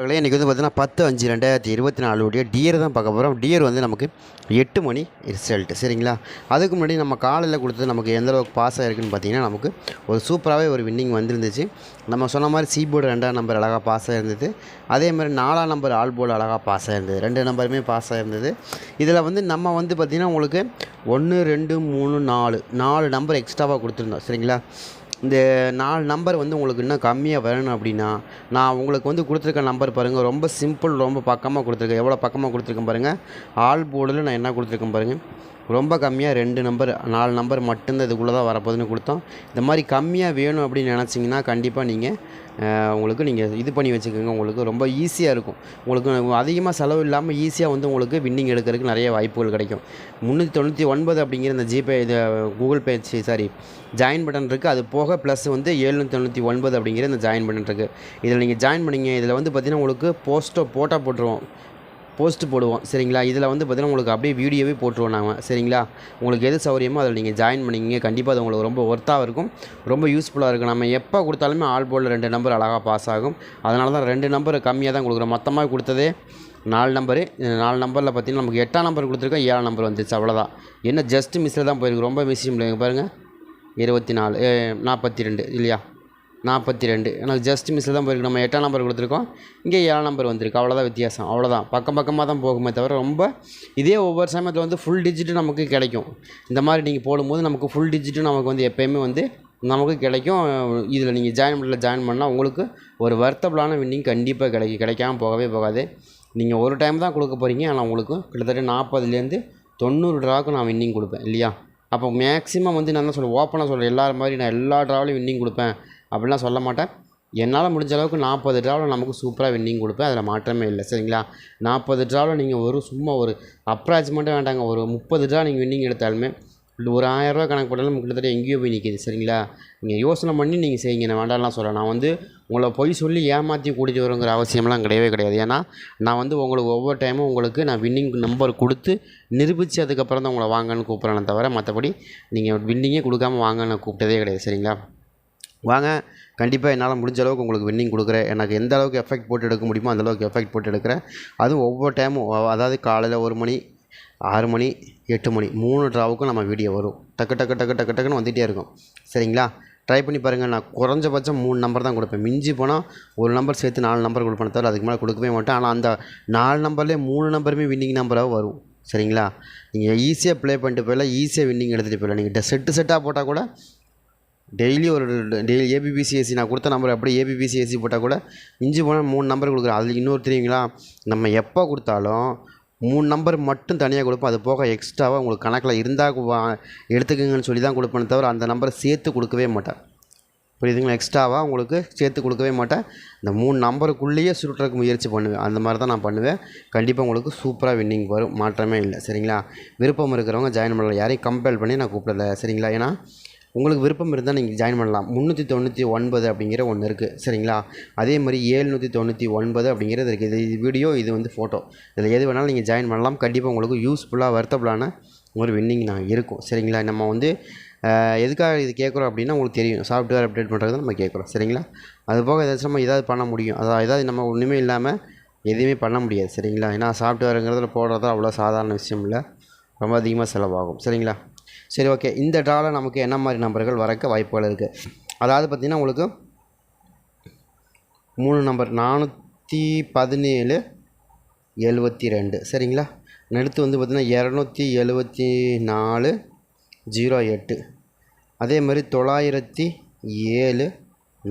மக்களே இன்றைக்கி வந்து பார்த்தீங்கன்னா பத்து அஞ்சு ரெண்டாயிரத்தி இருபத்தி நாலுடைய டியர் தான் பார்க்க போகிறோம் டியர் வந்து நமக்கு எட்டு மணி ரிசல்ட் சரிங்களா? அதுக்கு முன்னாடி நம்ம காலையில் கொடுத்தது நமக்கு எந்த அளவுக்கு பாஸ் ஆகிருக்குன்னு பார்த்தீங்கன்னா நமக்கு ஒரு சூப்பராகவே ஒரு வின்னிங் வந்துருந்துச்சு. நம்ம சொன்ன மாதிரி சி போர்டு ரெண்டாம் நம்பர் அழகாக பாஸ் ஆகிருந்தது அதே மாதிரி நாலாம் நம்பர் ஆல் போர்டு அழகாக பாஸ் ஆகிருந்தது ரெண்டு நம்பருமே பாஸ் ஆகிருந்தது இதில் வந்து நம்ம வந்து பார்த்திங்கன்னா உங்களுக்கு ஒன்று ரெண்டு மூணு நாலு நாலு நம்பர் எக்ஸ்ட்ராவாக கொடுத்துருந்தோம் சரிங்களா? இந்த நாலு நம்பர் வந்து உங்களுக்கு இன்னும் கம்மியாக வரணும் அப்படின்னா நான் உங்களுக்கு வந்து கொடுத்துருக்க நம்பர் பாருங்கள் ரொம்ப சிம்பிள் ரொம்ப பக்கமாக கொடுத்துருக்கேன். எவ்வளோ பக்கமாக கொடுத்துருக்கேன் பாருங்கள் ஆல் போர்டில் நான் என்ன கொடுத்துருக்கேன் பாருங்கள் ரொம்ப கம்மியாக ரெண்டு நம்பர் நாலு நம்பர் மட்டும்தான் இதுக்குள்ளே தான் வரப்போகுதுன்னு கொடுத்தோம். இந்த மாதிரி கம்மியாக வேணும் அப்படின்னு நினச்சிங்கன்னா கண்டிப்பாக நீங்கள் உங்களுக்கு நீங்கள் இது பண்ணி வச்சுக்கோங்க. உங்களுக்கு ரொம்ப ஈஸியாக இருக்கும். உங்களுக்கு அதிகமாக செலவு இல்லாமல் ஈஸியாக வந்து உங்களுக்கு வின்னிங் எடுக்கிறதுக்கு நிறைய வாய்ப்புகள் கிடைக்கும். முந்நூற்றி தொண்ணூற்றி ஒன்பது அப்படிங்கிற இந்த ஜிபே இது Google Pay sorry join button இருக்குது அது போக ப்ளஸ் வந்து ஏழ்நூற்றி தொண்ணூற்றி ஒன்பது அப்படிங்கிற இந்த ஜாயின் பட்டன் இருக்குது இதில் நீங்கள் ஜாயின் பண்ணிங்க. இதில் வந்து பார்த்திங்கன்னா உங்களுக்கு போஸ்ட்டோ போட்டோ போட்டுருவோம். போஸ்ட் போடுவோம். சரிங்களா? இதில் வந்து பார்த்திங்கன்னா உங்களுக்கு அப்படியே வீடியோவே போட்டுருவோம் நாங்கள் சரிங்களா? உங்களுக்கு எது சௌகரியமோ அதில் நீங்கள் ஜாயின் பண்ணிக்கிங்க. கண்டிப்பாக அது உங்களுக்கு ரொம்ப ஒர்த்தாக இருக்கும். ரொம்ப யூஸ்ஃபுல்லாக இருக்கும். நம்ம எப்போ கொடுத்தாலுமே ஆல் போர்டில் ரெண்டு நம்பர் அழகாக பாஸ் ஆகும். அதனால தான் ரெண்டு நம்பர் கம்மியாக தான் கொடுக்குறோம். மொத்தமாக கொடுத்ததே நாலு நம்பரு நாலு நம்பரில் பார்த்தீங்கன்னா நமக்கு எட்டாம் நம்பர் கொடுத்துருக்கோம். ஏழாம் நம்பர் வந்துச்சு. அவ்வளோதான் என்ன ஜஸ்ட் மிஸ்ஸில் தான் போயிருக்கு. ரொம்ப மிஸ் இல்லைங்க பாருங்கள் இருபத்தி நாலு நாற்பத்தி ரெண்டு இல்லையா? நாற்பத்தி ரெண்டு. எனக்கு ஜஸ்ட் மிஸ்ஸில் தான் போயிருக்கு. நம்ம எட்டாம் நம்பர் கொடுத்துருக்கோம். இங்கே ஏழாம் நம்பர் வந்திருக்கு. அவ்வளோதான் வித்தியாசம். அவ்வளோதான் பக்கம் பக்கமாக தான் போகுமே தவிர ரொம்ப இதே ஒவ்வொரு சமயத்தில் வந்து ஃபுல் டிஜிட்டு நமக்கு கிடைக்கும். இந்த மாதிரி நீங்கள் போடும்போது நமக்கு ஃபுல் டிஜிட்டும் நமக்கு வந்து எப்போயுமே வந்து நமக்கு கிடைக்கும். இதில் நீங்கள் ஜாயின் பண்ணல ஜாயின் பண்ணால் உங்களுக்கு ஒரு வர்த்தபிளான வின்னிங் கண்டிப்பாக கிடைக்கும் கிடைக்காம போகவே போகாது. நீங்கள் ஒரு டைம் தான் கொடுக்க போகிறீங்க ஆனால் உங்களுக்கு கிட்டத்தட்ட நாற்பதுலேருந்து தொண்ணூறு ட்ராவுக்கு நான் வின்னிங் கொடுப்பேன். இல்லையா? அப்போ மேக்ஸிமம் வந்து நான் தான் சொல்லுவேன் ஓப்பனாக சொல்கிறேன் எல்லா மாதிரி நான் எல்லா ட்ராவிலையும் வின்னிங் கொடுப்பேன். அப்படிலாம் சொல்ல மாட்டேன். என்னால் முடிஞ்ச அளவுக்கு நாற்பது ட்ராவில் நமக்கு சூப்பராக வின்னிங் கொடுப்பேன். அதில் மாற்றமே இல்லை. சரிங்களா? நாற்பது ட்ராவில் நீங்கள் ஒரு சும்மா ஒரு அப்ராச்மெண்ட்டே வேண்டாங்க. ஒரு முப்பது ட்ரா நீங்கள் வின்னிங் எடுத்தாலுமே ஒரு ஆயிரரூவா கணக்கு போட்டாலும் கிட்டத்தட்ட எங்கேயோ போய் நிற்கிது சரிங்களா? நீங்கள் யோசனை பண்ணி நீங்கள் செய்யுங்க. நான் வேண்டாம்லாம் சொல்ல நான் வந்து உங்களை பொய் சொல்லி ஏமாற்றி கூட்டிகிட்டு வருங்கிற அவசியம்லாம் கிடையவே கிடையாது. ஏன்னா நான் வந்து உங்களுக்கு ஒவ்வொரு டைமும் உங்களுக்கு நான் வின்னிங் நம்பர் கொடுத்து நிரூபித்து அதுக்கப்புறம் தான் உங்களை வாங்கன்னு கூப்பிட்றேனே தவிர மற்றபடி நீங்கள் வின்னிங்கே கொடுக்காம வாங்கன்னு கூப்பிட்டதே கிடையாது. சரிங்களா? வாங்க. கண்டிப்பாக என்னால் முடிஞ்ச அளவுக்கு உங்களுக்கு வின்னிங் கொடுக்குறேன். எனக்கு எந்த அளவுக்கு எஃபெக்ட் போட்டு எடுக்க முடியுமோ அந்த அளவுக்கு எஃபெக்ட் போட்டு எடுக்கிறேன். அதுவும் ஒவ்வொரு டைமும் அதாவது காலையில் ஒரு மணி ஆறு மணி எட்டு மணி மூணு ட்ராவுக்கும் நம்ம வீடியோ வரும். டக்கு டக்கு டக்கு டக்கு டக்குன்னு வந்துகிட்டே இருக்கும். சரிங்களா? ட்ரை பண்ணி பாருங்கள் நான் குறைஞ்சபட்சம் மூணு நம்பர் தான் கொடுப்பேன். மிஞ்சி போனால் ஒரு நம்பர் சேர்த்து நாலு நம்பர் கொடுப்பேன் தவிர அதுக்கு மேலே கொடுக்கவே மாட்டேன். ஆனால் அந்த நாலு நம்பர்லேயே மூணு நம்பருமே வின்னிங் நம்பராக வரும். சரிங்களா? நீங்கள் ஈஸியாக ப்ளே பண்ணிட்டு போயிடலாம். ஈஸியாக வின்னிங் எடுத்துகிட்டு போயிடலாம். நீங்கள் செட்டு செட்டாக போட்டால் கூட டெய்லி ஒரு டெய்லி ஏபிபிசிஎஸ்சி நான் கொடுத்த நம்பர் அப்படியே ஏபிபிசிஎஸ்சி போட்டால் கூட இஞ்சி போனால் மூணு நம்பர் கொடுக்குறேன். அதில் இன்னொரு தெரியுங்களா? நம்ம எப்போ கொடுத்தாலும் மூணு நம்பர் மட்டும் தனியாக கொடுப்போம். அது போக எக்ஸ்ட்ராவாக உங்களுக்கு கணக்கில் இருந்தால் எடுத்துக்கங்கன்னு சொல்லி தான் கொடுப்பேனே தவிர அந்த நம்பரை சேர்த்து கொடுக்கவே மாட்டேன். புரியுதுங்களா? எக்ஸ்ட்ராவாக உங்களுக்கு சேர்த்து கொடுக்கவே மாட்டேன். இந்த மூணு நம்பருக்குள்ளேயே சுருட்டுறதுக்கு முயற்சி பண்ணுவேன். அந்த மாதிரி தான் நான் பண்ணுவேன். கண்டிப்பாக உங்களுக்கு சூப்பராக வின்னிங் வரும். மாற்றமே இல்லை. சரிங்களா? விருப்பம் இருக்கிறவங்க ஜாயின் பண்ணலாம். யாரையும் கம்பேர் பண்ணி நான் கூப்பிடல. சரிங்களா? ஏன்னா உங்களுக்கு விருப்பம் இருந்தால் நீங்கள் ஜாயின் பண்ணலாம். முந்நூற்றி தொண்ணூற்றி ஒன்பது அப்படிங்கிற ஒன்று இருக்குது சரிங்களா? அதே மாதிரி ஏழ்நூற்றி தொண்ணூற்றி ஒன்பது அப்படிங்கிறது இருக்குது இது வீடியோ இது வந்து ஃபோட்டோ இதில் எது வேணாலும் நீங்கள் ஜாயின் பண்ணலாம். கண்டிப்பாக உங்களுக்கு யூஸ்ஃபுல்லாக வருத்தபுளான ஒரு வின்னிங் நான் இருக்கும். சரிங்களா? நம்ம வந்து எதுக்காக இது கேட்குறோம் அப்படின்னா உங்களுக்கு தெரியும். சாஃப்ட்வேர் அப்டேட் பண்ணுறது நம்ம கேட்குறோம். சரிங்களா? அது போக ஏதாச்சும் நம்ம ஏதாவது பண்ண முடியும். அதாவது ஏதாவது நம்ம ஒன்றுமே இல்லாமல் எதுவுமே பண்ண முடியாது. சரிங்களா? ஏன்னா சாஃப்ட்வேருங்கிறதுல போடுறது அவ்வளோ சாதாரண விஷயம் இல்லை. ரொம்ப அதிகமாக செலவாகும். சரிங்களா? சரி ஓகே இந்த ட்ராவில் நமக்கு என்ன மாதிரி நம்பர்கள் வரக்க வாய்ப்புகள் இருக்குது அதாவது பார்த்திங்கன்னா உங்களுக்கு மூணு நம்பர் நானூற்றி பதினேழு எழுபத்தி ரெண்டு. சரிங்களா? நெடுத்து வந்து பார்த்திங்கன்னா இரநூத்தி எழுபத்தி நாலு ஜீரோ எட்டு. அதே மாதிரி தொள்ளாயிரத்தி ஏழு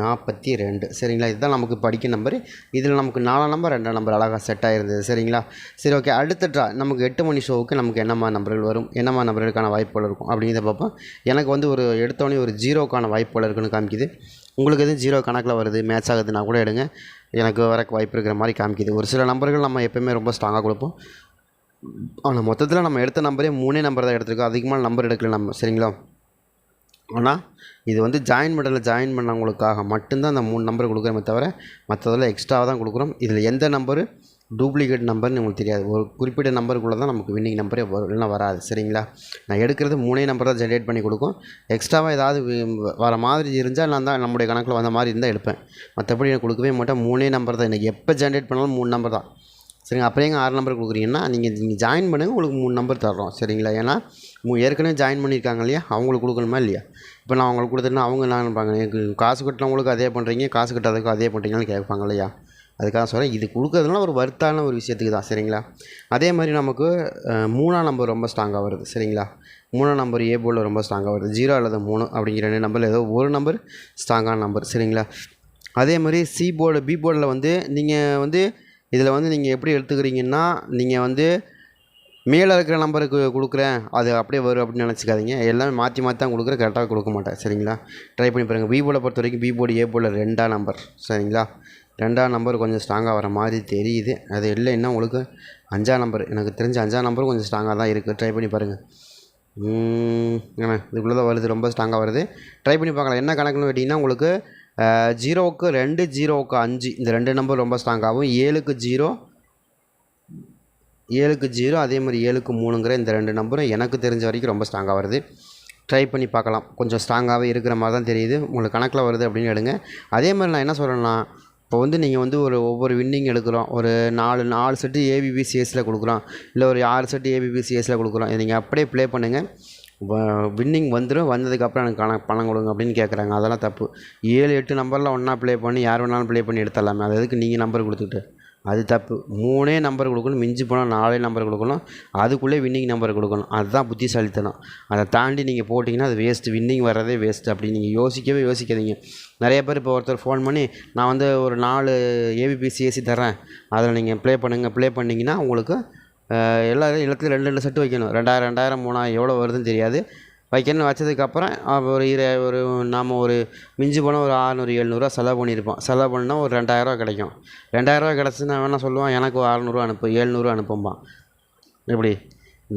நாற்பத்தி ரெண்டு. சரிங்களா? இதுதான் நமக்கு படிக்க நம்பர் இதில் நமக்கு நாலாம் நம்பர் ரெண்டாம் நம்பர் அழகாக செட் ஆகிருந்தது சரிங்களா? சரி ஓகே அடுத்த ட்ரா நமக்கு எட்டு மணி ஷோவுக்கு நமக்கு என்னம்மா நம்பர்கள் வரும்? என்னம்மா நம்பர்களுக்கான வாய்ப்புகள் இருக்கும்? அப்படிங்கிறத பார்ப்போம். எனக்கு வந்து ஒரு எடுத்தோடனே ஒரு ஜீரோக்கான வாய்ப்புகள் இருக்குன்னு காமிக்குது. உங்களுக்கு எதுவும் ஜீரோ கணக்கில் வருது மேட்ச் ஆகுதுன்னா கூட எடுங்க. எனக்கு வரக்கு வாய்ப்பு இருக்கிற மாதிரி காமிக்குது. ஒரு சில நம்பர்கள் நம்ம எப்போயுமே ரொம்ப ஸ்ட்ராங்காக கொடுப்போம். ஆனால் மொத்தத்தில் நம்ம எடுத்த நம்பரே மூணே நம்பர் தான் எடுத்திருக்கோம். அதிகமான நம்பர் எடுக்கல நம்ம. சரிங்களா? ஆனால் இது வந்து ஜாயின் பட்டனில் ஜாயின் பண்ணவங்களுக்காக மட்டும்தான் அந்த மூணு நம்பர் கொடுக்குறோமே தவிர மற்றதெல்லாம் எக்ஸ்ட்ராவாக தான் கொடுக்குறோம். இதில் எந்த நம்பரு டூப்ளிகேட் நம்பர்னு உங்களுக்கு தெரியாது. ஒரு குறிப்பிட்ட நம்பருக்குள்ளே தான் நமக்கு வின்னிங் நம்பரே வரும் இல்லைன்னா வராது. சரிங்களா? நான் எடுக்கிறது மூணே நம்பர் தான் ஜென்ரேட் பண்ணி கொடுக்கும். எக்ஸ்ட்ராவாக ஏதாவது வர மாதிரி இருந்தால் நான் தான் நம்முடைய கணக்கில் வந்த மாதிரி இருந்தால் எடுப்பேன். மற்றபடி எனக்கு கொடுக்கவே மாட்டேன். மூணே நம்பர் தான். எனக்கு எப்போ ஜென்ரேட் பண்ணாலும் மூணு நம்பர் தான். சரிங்க அப்புறம் எங்க ஆறு நம்பர் கொடுக்குறீங்கன்னா நீங்கள் நீங்கள் ஜாயின் பண்ணுங்கள் உங்களுக்கு மூணு நம்பர் தர்றோம் சரிங்களா? ஏன்னா ஏற்கனவே ஜாயின் பண்ணியிருக்காங்க இல்லையா? அவங்களுக்கு கொடுக்கணுமா இல்லையா? இப்போ நான் அவங்களுக்கு கொடுத்துட்டேன்னா அவங்க என்ன நினைப்பாங்க? எனக்கு காசு கட்டினவங்களுக்கு அதே பண்ணுறீங்க காசு கட்டாததுக்கும் அதே பண்ணுறீங்கன்னு கேட்பாங்க இல்லையா? அதுக்காக சொல்கிறேன் இது கொடுக்கறதுனால ஒரு வருத்தான ஒரு விஷயத்துக்கு தான் சரிங்களா? அதே மாதிரி நமக்கு மூணாம் நம்பர் ரொம்ப ஸ்ட்ராங்காக வருது சரிங்களா? மூணாம் நம்பர் ஏ போர்டில் ரொம்ப ஸ்ட்ராங்காக வருது. ஜீரோ அல்லது மூணு அப்படிங்கிற ரெண்டு நம்பரில் ஏதோ ஒரு நம்பர் ஸ்ட்ராங்கான நம்பர் சரிங்களா? அதே மாதிரி சி போர்டு பி போர்டில் வந்து நீங்கள் வந்து இதில் வந்து நீங்கள் எப்படி எடுத்துக்கிறீங்கன்னா நீங்கள் வந்து மேலே இருக்கிற நம்பருக்கு கொடுக்குறேன் அது அப்படியே வரும் அப்படின்னு நினச்சிக்காதீங்க. எல்லாமே மாற்றி மாற்றி தான் கொடுக்குறேன் கரெக்டாக கொடுக்க மாட்டேன். சரிங்களா? ட்ரை பண்ணி பாருங்கள் பி பொறுத்த வரைக்கும் பி ஏ போல் ரெண்டாம் நம்பர். சரிங்களா? ரெண்டாம் நம்பர் கொஞ்சம் ஸ்ட்ராங்காக வர மாதிரி தெரியுது. அது இல்லைன்னா உங்களுக்கு அஞ்சாம் நம்பர். எனக்கு தெரிஞ்ச அஞ்சாம் நம்பரும் கொஞ்சம் ஸ்ட்ராங்காக தான் இருக்குது ட்ரை பண்ணி பாருங்கள் என்ன? இதுக்குள்ளே தான் வருது. ரொம்ப ஸ்ட்ராங்காக வருது. ட்ரை பண்ணி பார்க்கலாம். என்ன கணக்குன்னு கேட்டிங்கன்னா உங்களுக்கு ஜீரோவுக்கு ரெண்டு ஜீரோவுக்கு அஞ்சு. இந்த ரெண்டு நம்பர் ரொம்ப ஸ்ட்ராங்காகவும் ஏழுக்கு ஜீரோ ஏழுக்கு ஜீரோ அதே மாதிரி ஏழுக்கு மூணுங்கிற இந்த ரெண்டு நம்பரும் எனக்கு தெரிஞ்ச வரைக்கும் ரொம்ப ஸ்ட்ராங்காக வருது. ட்ரை பண்ணி பார்க்கலாம். கொஞ்சம் ஸ்ட்ராங்காகவே இருக்கிற மாதிரி தான் தெரியுது. உங்களுக்கு கணக்கில் வருது அப்படின்னு எடுங்க. அதே மாதிரி நான் என்ன சொல்கிறேன்னா இப்போ வந்து நீங்கள் வந்து ஒரு ஒவ்வொரு வின்னிங் எடுக்கிறோம். ஒரு நாலு நாலு செட்டு ஏபிபிசிஎஸில் கொடுக்குறோம். இல்லை ஒரு ஆறு செட்டு ஏபிபிசிஎஸில் கொடுக்குறோம். நீங்கள் அப்படியே ப்ளே பண்ணுங்கள் வின்னிங் வந்துடும் வந்ததுக்கப்புறம் எனக்கு கணக்கு பணம் கொடுங்க அப்படின்னு கேட்குறாங்க அதெல்லாம் தப்பு. ஏழு எட்டு நம்பரில் ஒன்றா ப்ளே பண்ணி யார் வேணாலும் ப்ளே பண்ணி எடுத்துடலாமே. அது எதுக்கு நீங்கள் நம்பர் கொடுத்துக்கிட்டு அது தப்பு. மூணே நம்பர் கொடுக்கணும் மிஞ்சி போனால் நாலே நம்பர் கொடுக்கணும். அதுக்குள்ளே வின்னிங் நம்பர் கொடுக்கணும். அதுதான் புத்திசாலித்தனம். அதை தாண்டி நீங்கள் போட்டிங்கன்னா அது வேஸ்ட்டு வின்னிங் வர்றதே வேஸ்ட்டு அப்படி நீங்கள் யோசிக்கவே யோசிக்காதீங்க. நிறைய பேர் இப்போ ஒருத்தர் ஃபோன் பண்ணி நான் வந்து ஒரு நாலு ஏபிபிசிஎஸ்சி தரேன் அதில் நீங்கள் ப்ளே பண்ணுங்கள் ப்ளே பண்ணிங்கன்னா உங்களுக்கு எல்லா எல்லாத்துலையும் ரெண்டு ரெண்டு செட்டு வைக்கணும். ரெண்டாயிரம் ரெண்டாயிரம் மூணாயிரம் எவ்வளோ வருதுன்னு தெரியாது. வைக்கணும்னு வச்சதுக்கப்புறம் ஒரு இரு ஒரு நாம் ஒரு மிஞ்சி போனால் ஒரு ஆறுநூறு எழுநூறுவா செலவு பண்ணியிருப்போம். செலவு பண்ணால் ஒரு ரெண்டாயிரரூவா கிடைக்கும். ரெண்டாயிரரூவா கிடச்சுன்னா வேணால் சொல்லுவான் எனக்கு ஒரு அறநூறுவா அனுப்பு ஏழ்நூறுவா அனுப்பும்பான். எப்படி?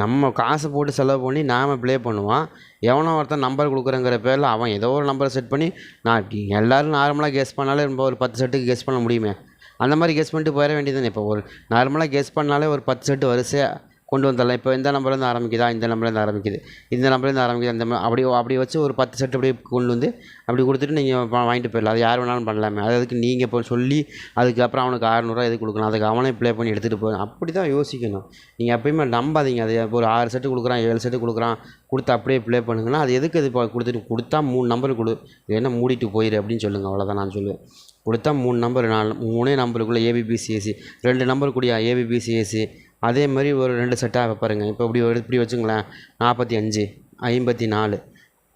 நம்ம காசு போட்டு செலவு பண்ணி நாம் ப்ளே பண்ணுவான். எவனோ ஒருத்தன் நம்பர் கொடுக்குறங்கிற பேரில் அவன் ஏதோ ஒரு நம்பரை செட் பண்ணி நான் எல்லோரும் நார்மலாக கெஸ் பண்ணாலே நம்ம ஒரு பத்து செட்டுக்கு கெஸ் பண்ண முடியுமே. அந்த மாதிரி கெஸ் பண்ணிட்டு போயிட வேண்டியதுதானே? இப்போ ஒரு நார்மலாக கெஸ் பண்ணாலே ஒரு பத்து செட்டு வரிசையாக கொண்டு வந்துடலாம் இப்போ இந்த நம்பர்லேருந்து ஆரம்பிக்குதா? இந்த நம்பர்லேருந்து ஆரம்பிக்குது. இந்த நம்பர்லேருந்து ஆரம்பிக்குது. அந்த அப்படி அப்படி வச்சு ஒரு பத்து செட் அப்படியே கொண்டு வந்து அப்படி கொடுத்துட்டு நீங்கள் வாங்கிட்டு போயிடலாம். அது யார் வேணாலும் பண்ணலாமே. அது அதுக்கு நீங்கள் இப்போ சொல்லி அதுக்கப்புறம் அவனுக்கு அறநூறுவா எது கொடுக்கணும் அதுக்கு அவனே ப்ளே பண்ணி எடுத்துகிட்டு போய் அப்படி தான் யோசிக்கணும். நீங்கள் எப்பயுமே நம்பாதீங்க. அது இப்போ ஒரு ஆறு செட்டு கொடுக்குறான் ஏழு செட்டு கொடுக்குறான் கொடுத்து அப்படியே ப்ளே பண்ணுங்கன்னா அது எதுக்கு இது இப்போ கொடுத்துட்டு கொடுத்தா மூணு நம்பர் கொடு. என்ன மூடிட்டு போயிரு அப்படின்னு சொல்லுங்கள் அவ்வளோதான் நான் சொல்லுவேன். கொடுத்தா மூணு நம்பர் நாலு மூணே நம்பருக்குள்ளே ஏபிபிசிஎஸ்சி ரெண்டு நம்பர் கூடிய? ஏபிபிசிஎஸ்சி அதே மாதிரி ஒரு ரெண்டு செட்டாக பாருங்கள் இப்போ இப்படி ஒரு இப்படி வச்சுங்களேன். நாற்பத்தி அஞ்சு ஐம்பத்தி நாலு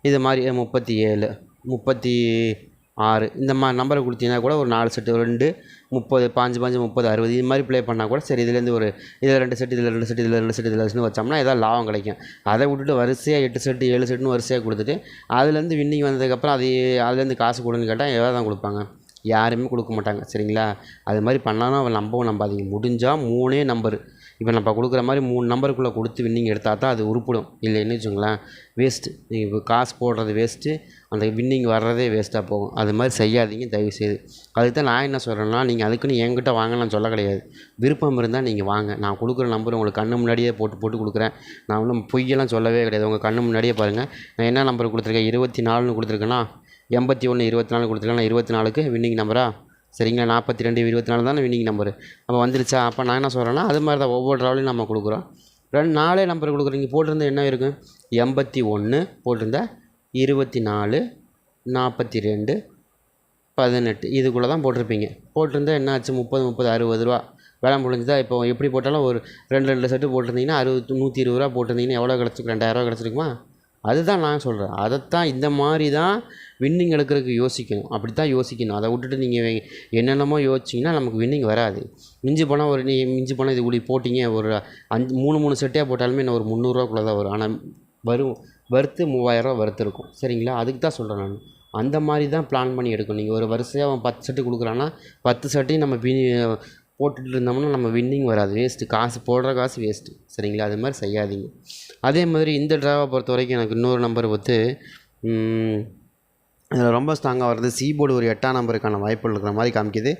இது மாதிரி முப்பத்தி ஏழு முப்பத்தி ஆறு இந்த மாதிரி நம்பரை கொடுத்தீங்கன்னா கூட ஒரு நாலு செட்டு ரெண்டு முப்பது பாஞ்சு பாஞ்சு முப்பது அறுபது இது மாதிரி ப்ளே பண்ணால் கூட சரி இதுலேருந்து ஒரு இதில் ரெண்டு செட்டு இதில் ரெண்டு செட்டு இதில் ரெண்டு செட்டு இதில் செட்டு வச்சோம்னா ஏதாவது லாபம் கிடைக்கும். அதை விட்டுட்டு வரிசையாக எட்டு செட்டு ஏழு செட்டுன்னு வரிசையாக கொடுத்துட்டு அதுலேருந்து வின்னிங் வந்ததுக்கப்புறம் அது அதுலேருந்து காசு கொடுன்னு கேட்டால் எவ்வளோ தான் கொடுப்பாங்க. யாருமே கொடுக்க மாட்டாங்க. சரிங்களா? அது மாதிரி பண்ணாலும் அவன் நம்பவும் நம்பாதீங்க. முடிஞ்சால் மூணே நம்பரு இப்போ நம்ம கொடுக்குற மாதிரி மூணு நம்பருக்குள்ளே கொடுத்து வின்னிங் எடுத்தால் தான் அது உருப்பிடும். இல்லைன்னு வச்சுங்களேன் வேஸ்ட்டு நீங்கள் இப்போ காசு போடுறது வேஸ்ட்டு அந்த வின்னிங் வர்றதே வேஸ்ட்டாக போகும். அது மாதிரி செய்யாதீங்க தயவு செய்து அதுக்கு தான் நான் என்ன சொல்கிறேன்னா நீங்கள் அதுக்குன்னு என்கிட்ட வாங்கலாம் சொல்ல கிடையாது. விருப்பம் இருந்தால் நீங்கள் வாங்க. நான் கொடுக்குற நம்பர் உங்களுக்கு கண்ணு முன்னாடியே போட்டு போட்டு கொடுக்குறேன். நான் ஒன்றும் பொய்யெல்லாம் சொல்லவே கிடையாது. உங்கள் கண்ணு முன்னாடியே பாருங்கள் நான் என்ன நம்பர் கொடுத்துருக்கேன்? இருபத்தி நாலுன்னு கொடுத்துருக்கேன்னா எண்பத்தி ஒன்று இருபத்தி நாலு கொடுத்துருக்கேன் இருபத்தி நாலுக்கு வின்னிங் நம்பரா சரிங்களா? நாற்பத்தி ரெண்டு இருபத்தி நாலு தானே வின்னிங் நம்பரு அப்போ வந்துருச்சா? அப்போ நான் என்ன சொல்கிறேன்னா அது மாதிரி தான் ஒவ்வொரு ட்ராவலையும் நம்ம கொடுக்குறோம். ரெண்டு நாலே நம்பர் கொடுக்குறீங்க போட்டிருந்தா என்ன இருக்கும்? எண்பத்தி ஒன்று போட்டிருந்தா இருபத்தி நாலு நாற்பத்தி ரெண்டு பதினெட்டு. இதுக்குள்ளே தான் போட்டிருப்பீங்க. போட்டிருந்தா என்ன ஆச்சு? முப்பது முப்பது அறுபது ரூபா. வேலை முடிஞ்சுதா? இப்போ எப்படி போட்டாலும் ஒரு ரெண்டு ரெண்டு செட்டு போட்டிருந்தீங்கன்னா அறுபது நூற்றி இருபது ரூபா போட்டிருந்தீங்கன்னா எவ்வளோ கிடச்சிருக்கு? ரெண்டாயிரரூவா கிடச்சிருக்குமா? அதுதான் நான் சொல்கிறேன் அதைத்தான் இந்த மாதிரி தான் வின்னிங் எடுக்கிறதுக்கு யோசிக்கணும். அப்படி தான் யோசிக்கணும். அதை விட்டுட்டு நீங்கள் என்னென்னமோ யோசிச்சிங்கன்னா நமக்கு வின்னிங் வராது. மிஞ்சி போனால் ஒரு நீ மிஞ்சி போனால் இது இப்படி போட்டிங்க. ஒரு அஞ்சு மூணு மூணு செட்டே போட்டாலுமே இன்னும் ஒரு முந்நூறுரூவாக்குள்ளே தான் வரும். ஆனால் வரும் வறுத்து மூவாயிரரூவா வறுத்து இருக்கும். சரிங்களா? அதுக்கு தான் சொல்கிறேன் நான். அந்த மாதிரி தான் பிளான் பண்ணி எடுக்கணும். நீங்கள் ஒரு வரிசையாக அவன் பத்து செட்டு கொடுக்குறான்னா பத்து செட்டையும் நம்ம வி போட்டுட்டு இருந்தோம்னா நம்ம வின்னிங் வராது. வேஸ்ட்டு காசு போடுற காசு வேஸ்ட்டு சரிங்களா? அது மாதிரி செய்யாதீங்க. அதே மாதிரி இந்த ட்ராவை பொறுத்த வரைக்கும் எனக்கு இன்னொரு நம்பர் வந்து இதில் ரொம்ப ஸ்ட்ராங்காக வர்றது சி போர்டு ஒரு எட்டாம் நம்பருக்கான வாய்ப்புகள் இருக்கிற மாதிரி காமிக்குது.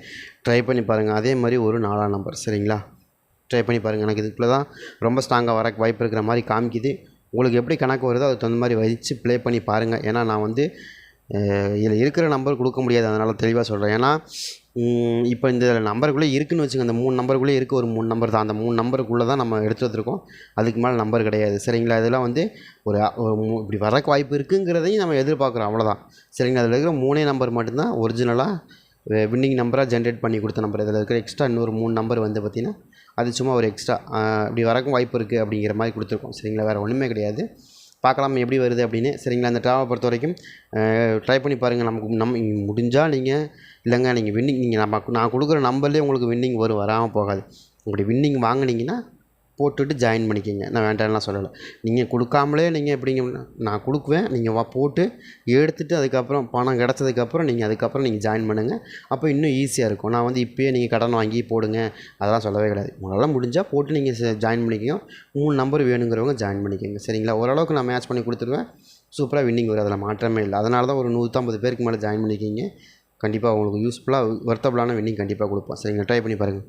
ட்ரை பண்ணி பாருங்கள் அதே மாதிரி ஒரு நாலாம் நம்பர் சரிங்களா? ட்ரை பண்ணி பாருங்கள் எனக்கு இதுக்குள்ளே தான் ரொம்ப ஸ்ட்ராங்காக வர வாய்ப்பு இருக்கிற மாதிரி காமிக்குது. உங்களுக்கு எப்படி கணக்கு வருதோ அதுக்கு தகுந்த மாதிரி வச்சு ப்ளே பண்ணி பாருங்கள் ஏன்னா நான் வந்து இதில் இருக்கிற நம்பர் கொடுக்க முடியாது. அதனால் தெளிவாக சொல்கிறேன் ஏன்னா இப்போ இந்த நம்பருக்குள்ளே இருக்குதுன்னு வச்சுங்க அந்த மூணு நம்பருக்குள்ளே இருக்குது ஒரு மூணு நம்பர் தான். அந்த மூணு நம்பருக்குள்ளே தான் நம்ம எடுத்து வந்திருக்கோம் அதுக்கு மேலே நம்பர் கிடையாது. சரிங்களா? இதெல்லாம் வந்து ஒரு இப்படி வரக்கு வாய்ப்பு இருக்குங்கிறதையும் நம்ம எதிர்பார்க்குறோம். அவ்வளோதான். சரிங்களா? அதில் இருக்கிற மூணே நம்பர் மட்டும்தான் ஒரிஜினலாக வின்னிங் நம்பராக ஜென்ரேட் பண்ணி கொடுத்த நம்பர். இதில் இருக்கிற எக்ஸ்ட்ரா இன்னொரு மூணு நம்பர் வந்து பார்த்திங்கன்னா அது சும்மா ஒரு எக்ஸ்ட்ரா இப்படி வரக்கும் வாய்ப்பு இருக்குது அப்படிங்கிற மாதிரி கொடுத்துருக்கோம். சரிங்களா? வேறு ஒன்றுமே கிடையாது. பார்க்கலாம் எப்படி வருது அப்படின்னு. சரிங்களா அந்த ட்ராவை பொறுத்த வரைக்கும் ட்ரை பண்ணி பாருங்கள் நமக்கு நம்ம முடிஞ்சால் நீங்கள் இல்லைங்க நீங்கள் வின்னிங் நீங்கள் நம்ம நான் கொடுக்குற நம்பர்லேயே உங்களுக்கு வின்னிங் வரும் வராமல் போகாது. உங்களுடைய வின்னிங் வாங்குனீங்கன்னா போட்டுட்டு ஜாயின் பண்ணிக்கோங்க. நான் வேண்டாம்லாம் சொல்லலை. நீங்கள் கொடுக்காமலே நீங்கள் எப்படிங்க நான் கொடுக்குவேன். நீங்கள் வா போட்டு எடுத்துகிட்டு அதுக்கப்புறம் பணம் கிடச்சதுக்கப்புறம் நீங்கள் அதுக்கப்புறம் நீங்கள் ஜாயின் பண்ணுங்கள் அப்போ இன்னும் ஈஸியாக இருக்கும். நான் வந்து இப்போயே நீங்கள் கடன் வாங்கி போடுங்க. அதெல்லாம் சொல்லவே கிடையாது. உங்களால் முடிஞ்சால் போட்டு நீங்கள் ஜாயின் பண்ணிக்கோங்க. மூணு நம்பர் வேணுங்கிறவங்க ஜாயின் பண்ணிக்கோங்க. சரிங்களா? ஓரளவுக்கு நான் மேட்ச் பண்ணி கொடுத்துருவேன். சூப்பராக வின்னிங் வரும். அதில் மாற்றமே இல்லை. அதனால தான் ஒரு நூற்றம்பது பேருக்கு மேலே ஜாயின் பண்ணிக்கிங்க. கண்டிப்பாக உங்களுக்கு யூஸ்ஃபுல்லாக ஒர்த்தபுளான வின்னிங் கண்டிப்பாக கொடுப்போம். சரிங்களா? ட்ரை பண்ணி பாருங்கள்